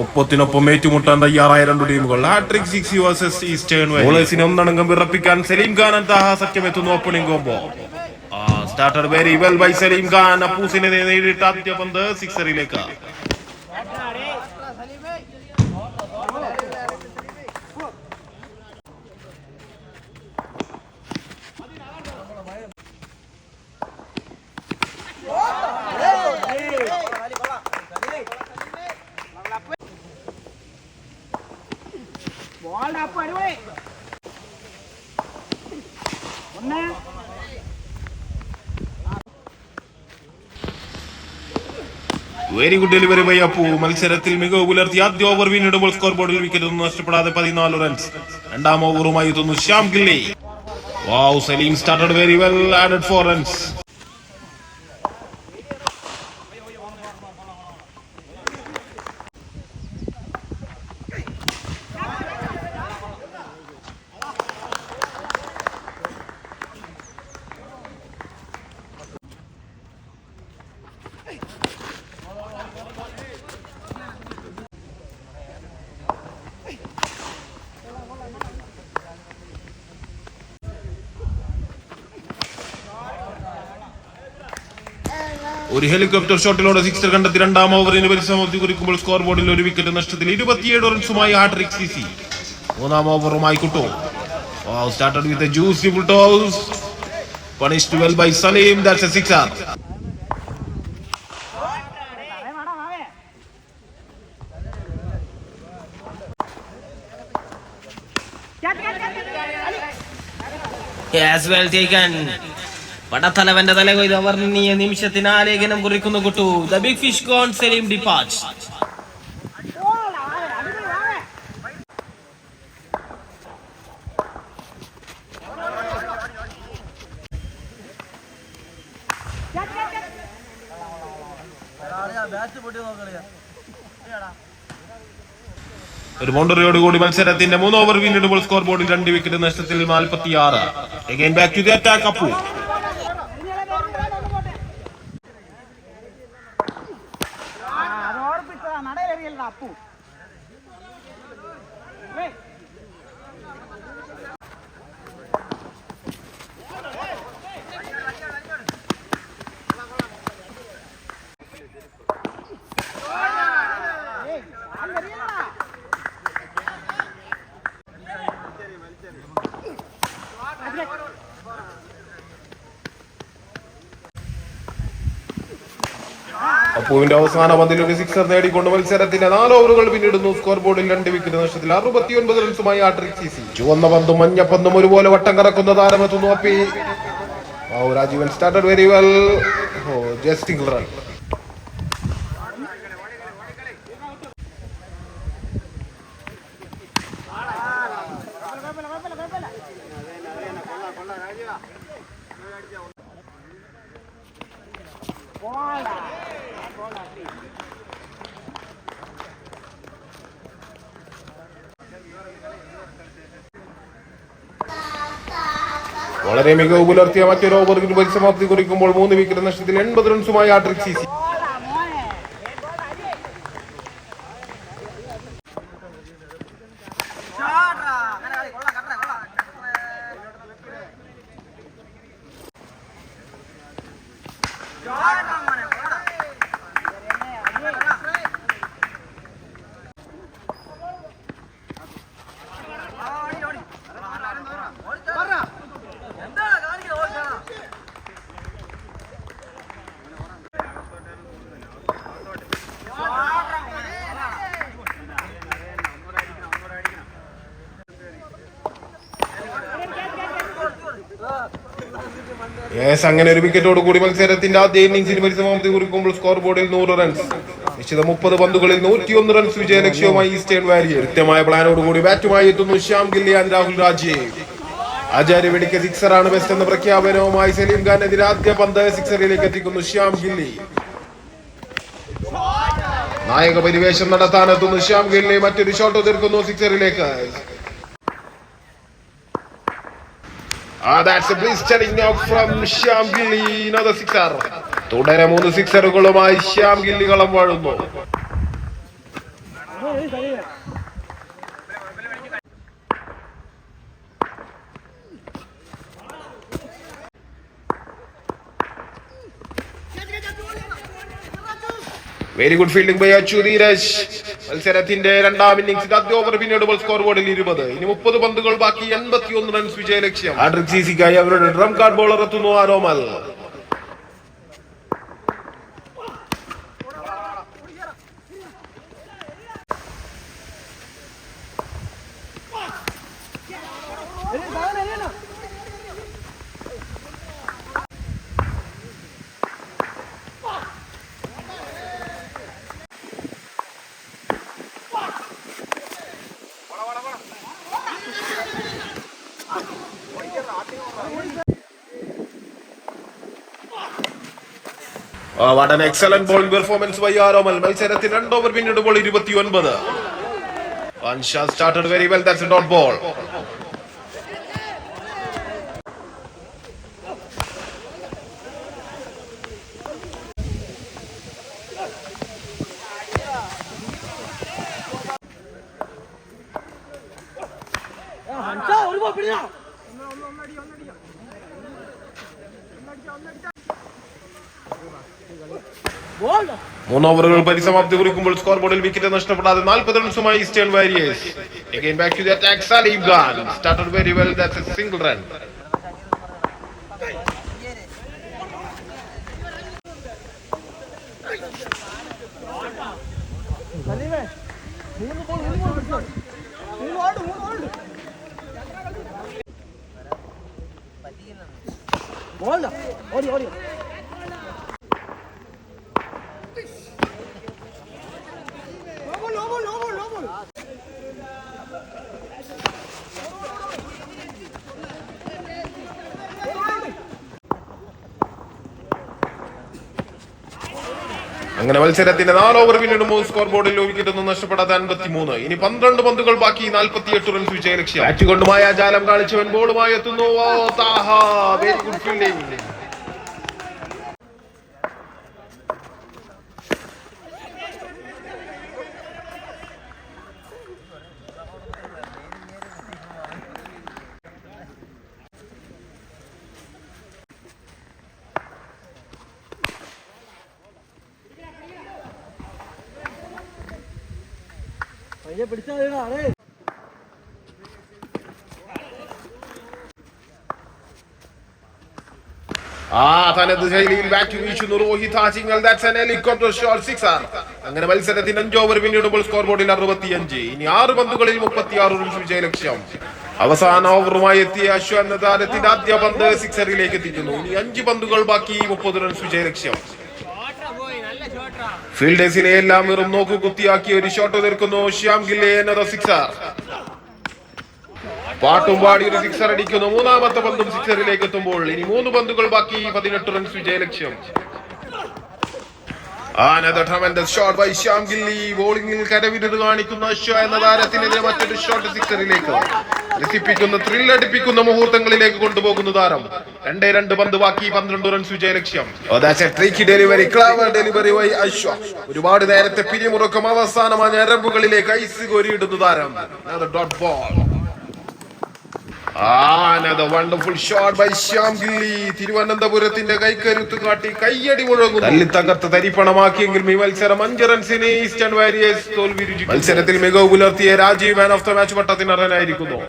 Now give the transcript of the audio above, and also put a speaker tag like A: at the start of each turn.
A: ഒപ്പത്തിനൊപ്പം ഏറ്റുമുട്ടാൻ തയ്യാറായ രണ്ടു ടീമുകൾ. ഹാട്രിക് സിക്സ് വേഴ്സസ് ഈസ്റ്റേൺ ബോളേഴ്സിനെ ഒന്നടങ്കം വിറപ്പിക്കാൻ സലീം ഖാൻ അന്താഹ സഖ്യം എത്തുന്നു opening combo starter very well by Saleem Khan അപ്പൂസിനെ നേരിട്ട് ആദ്യ പന്ത് സിക്സറിലേക്ക്
B: ബോളിന്റെ അപ്പ് അടിപൊളി ഒന്ന്
A: very good delivery by Appu. മത്സരത്തിൽ മികവ് പുലർത്തി ആദ്യ ഓവർ പിന്നിടുമ്പോൾ സ്കോർ ബോർഡിൽ വിക്കറ്റ് ഒന്നും നഷ്ടപ്പെടാതെ പതിനാല് റൺസ് രണ്ടാം ഓവറുമായി എത്തുന്നു Shyam Gilli. Wow Saleem started very well added four runs ഒരു ഹെലികോപ്റ്റർ ഷോട്ടിലൂടെ സിക്സർ കണ്ടെത്തി രണ്ടാം ഓവറിന് പരിസമാപ്തി കുറിക്കുമ്പോൾ സ്കോർ ബോർഡിൽ ഒരു വിക്കറ്റ് നഷ്ടത്തിൽ ഇരുപത്തിയേഴ് റൺസുമായി ഹാട്രിക് സി സി മൂന്നാം ഓവറുമായി Kuttu. Started with juicy toss punished well by Saleem that's a sixer
C: Yes, well taken. പടത്തലവന്റെ തല കൊയ്ത് അവർണീയ നിമിഷത്തിന് ആലേഖനം കുറിക്കുന്നു Kuttu. The big fish gone Saleem dispatch.
A: ഒരു ബൗണ്ടറിയോട് കൂടി മത്സരത്തിന്റെ മൂന്ന് ഓവർ പിന്നിടുമ്പോൾ സ്കോർ ബോർഡിൽ രണ്ട് വിക്കറ്റ് നഷ്ടത്തിൽ നാൽപ്പത്തി ആറ് again back to the attack Appu
B: നടയിലെറിയല്ല Appu
A: അപ്പുവിന്റെ അവസാന പന്തിൽ ഒരു സിക്സർ നേടിക്കൊണ്ട് മത്സരത്തിന്റെ നാല് ഓവറുകൾ പിന്നിടുന്നു. സ്കോർ ബോർഡിൽ രണ്ട് വിക്കറ്റ് നഷ്ടത്തിൽ അറുപത്തിയൊൻപത് റൺസുമായി ആട്രിക് സീസി ചുവന്ന പന്തും മഞ്ഞ പന്തും ഒരുപോലെ വട്ടം കറക്കുന്ന താരമെത്തുന്നു Appi. Rajeevan started very well ജസ്റ്റിംഗ് run വളരെ മികവ് പുലർത്തിയ മറ്റൊരു ഓവറിൽ പരിസമാപ്തി കുറിക്കുമ്പോൾ മൂന്ന് വിക്കറ്റ് നഷ്ടത്തിൽ എൺപത് റൺസുമായി ആട്രിക് സി. യെസ് അങ്ങനെ ഒരു വിക്കറ്റോട് കൂടി മത്സരത്തിന്റെ ആദ്യ ഇന്നിംഗ്സിന് പരിസമാപ്തി കുറിക്കുമ്പോൾ സ്കോർ ബോർഡിൽ നൂറ് റൺസ് നിശ്ചിത മുപ്പത് പന്തുകളിൽ നൂറ്റിയൊന്ന് റൺസ് വിജയ ലക്ഷ്യവുമായി ഈസ്റ്റേൺ വാരിയർ. കൃത്യമായ പ്ലാനോട് കൂടി ബാറ്റുമായി എത്തുന്നു ശ്യാം ഗില്ലിയാൻ രാഹുൽ രാജേ. ആചാര്യ വെടിക്ക് സിക്സറാണ് ബെസ്റ്റ് എന്ന പ്രഖ്യാപനവുമായി സലീം ഖാൻ എതിരെ ആദ്യ പന്ത് സിക്സറിലേക്ക് എത്തിക്കുന്നു ശ്യാം ഗില്ലി. നായക പരിവേഷം നടത്താനെത്തുന്നു ശ്യാം ഗില്ലി. മറ്റൊരു ഷോട്ട് തീർക്കുന്നു സിക്സറിലേക്ക് ആ that's a blistering knock from Shyam Gilli no the sixer തുടരെ മൂന്ന് സിക്സറുകളുമായി ശ്യാം ഗില്ലി കളം വാഴുന്നു. Very good fielding by Achu Dheeraj മത്സരത്തിന്റെ രണ്ടാം ഇന്നിംഗ്സിൽ ആദ്യ ഓവർ പിന്നീട് ബോൾ സ്കോർ ബോർഡിൽ ഇരുപത്. ഇനി മുപ്പത് പന്തുകൾ ബാക്കി എൺപത്തി ഒന്ന് റൺസ് വിജയ ലക്ഷ്യം. ഹാട്രിക് സിസിക്കായി അവരുടെ ഡ്രം കാർഡ് ബോളർ എത്തുന്നു Aromal. What an excellent bowling performance by Aromal മത്സരത്തിൽ രണ്ട് ഓവർ പിന്നിടുമ്പോൾ ഇരുപത്തി ഒൻപത് One shot started very well. That's a മൂന്ന് ഓവറുകൾ പരിസമാപ്തി കുറിക്കുമ്പോൾ സ്കോർ ബോർഡിൽ വിക്കറ്റ് നഷ്ടപ്പെടാതെ നാൽപ്പത് റൺസുമായി eastern warriors. That's a single run. അങ്ങനെ മത്സരത്തിന്റെ നാല് ഓവർ മൂന്ന് സ്കോർ ബോർഡിൽ വിക്കറ്റ് ഒന്നും നഷ്ടപ്പെടാതെ അൻപത്തി മൂന്ന് ഇനി പന്ത്രണ്ട് പന്തുകൾ ബാക്കി. നാൽപ്പത്തി എട്ട് റൺസ് വിജയ ലക്ഷ്യം കൊണ്ടുമായ ജാലം കാണിച്ചവൻ ബോളുമായി എത്തുന്നു. വെരി ഗുഡ് ഫീൽഡിംഗ് അങ്ങനെ മത്സരത്തിന് അഞ്ച് ഓവർ പിന്നിടുമ്പോൾ സ്കോർ ബോർഡിൽ അറുപത്തിയഞ്ച്. ഇനി ആറ് പന്തുകളിൽ മുപ്പത്തിയാറ് റൺസ് വിജയ ലക്ഷ്യം അവസാന ഓവറുമായി എത്തിയ അശ്വ എന്ന താരത്തിന്റെ ആദ്യ പന്ത് സിക്സറിലേക്ക് എത്തിക്കുന്നു. ഇനി അഞ്ച് പന്തുകൾ ബാക്കി മുപ്പത് റൺസ് വിജയ ലക്ഷ്യം ഫീൽഡേഴ്സിനെ എല്ലാം വെറും നോക്കു കുത്തിയാക്കി ഒരു ഷോട്ട് തീർക്കുന്നു ശ്യാം ഗില്ലെ എന്നത് സിക്സർ പാട്ടും പാടി ഒരു സിക്സർ അടിക്കുന്നു. മൂന്നാമത്തെ പന്തും സിക്സറിലേക്ക് എത്തുമ്പോൾ ഇനി മൂന്ന് പന്തുകൾ ബാക്കി. പതിനെട്ട് റൺസ് വിജയലക്ഷ്യം. Shot by Shyam Gilli. ബോളിംഗിൽ കരവിരുത് കാണിക്കുന്ന എന്ന താരത്തിനെതിരെ മറ്റൊരു ഷോട്ട് സിക്സറിലേക്ക് രസിപ്പിക്കുന്ന ത്രില്ലടിപ്പിക്കുന്ന മുഹൂർത്തങ്ങളിലേക്ക് കൊണ്ടുപോകുന്ന താരം. രണ്ടേ രണ്ട് പന്ത് ബാക്കി പന്ത്രണ്ട് റൺസ് വിജയലക്ഷ്യം. ഡെലിവറി ക്ലവർ ഡെലിവറി വൈ അശ്വ ഒരുപാട് നേരത്തെ പിരിമുറുക്കം അവസാനമായ ഞരമ്പുകളിലേക്ക് ഐസ് കോരിയിടുന്ന താരം. Dot ball by Shyam Gilli തിരുവനന്തപുരത്തിന്റെ കൈക്കരുത്ത് കാട്ടി കയ്യടി മുഴങ്ങും തല്ലി തകർത്ത് തരിപ്പണമാക്കിയെങ്കിലും ഈ മത്സരം അഞ്ച് റൺസിന് ഈസ്റ്റേൺ വാരിയേഴ്സ് തോൽവി മത്സരത്തിൽ മികവ് പുലർത്തിയ Rajeev man of the match പട്ടത്തിന് അർഹനായിരിക്കുന്നു